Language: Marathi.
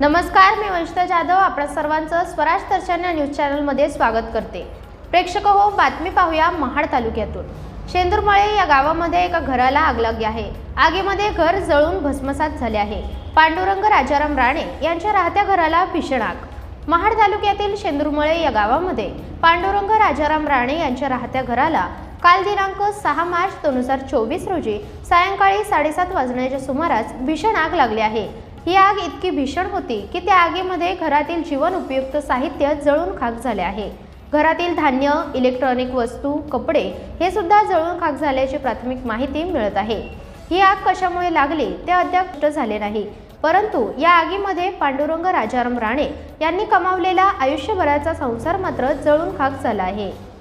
नमस्कार मी वंशिता जाधव आपल्या सर्वांचं स्वराज दर्शन या न्यूज चॅनलमध्ये स्वागत करते. प्रेक्षक हो बातमी पाहूया महाड तालुक्यातून. शेंदूरमळे या गावामध्ये एका घराला आग लागली आहे. आगीमध्ये घर जळून भस्मसात झाले आहे. पांडुरंग राजाराम राणे यांच्या राहत्या घराला भीषण आग. महाड तालुक्यातील शेंदूरमळे या गावामध्ये पांडुरंग राजाराम राणे यांच्या राहत्या घराला काल दिनांक सहा मार्च दोन हजार चोवीस रोजी सायंकाळी साडेसात वाजण्याच्या सुमारास भीषण आग लागली आहे. ही आग इतकी भीषण होती की त्या आगीमध्ये घरातील जीवन उपयुक्त साहित्य जळून खाक झाले आहे. घरातील धान्य इलेक्ट्रॉनिक वस्तू कपडे हे सुद्धा जळून खाक झाल्याची प्राथमिक माहिती मिळत आहे. ही आग कशामुळे लागली ते अद्याप झाले नाही. परंतु या आगीमध्ये पांडुरंग राजाराम राणे यांनी कमावलेला आयुष्यभराचा संसार मात्र जळून खाक झाला आहे.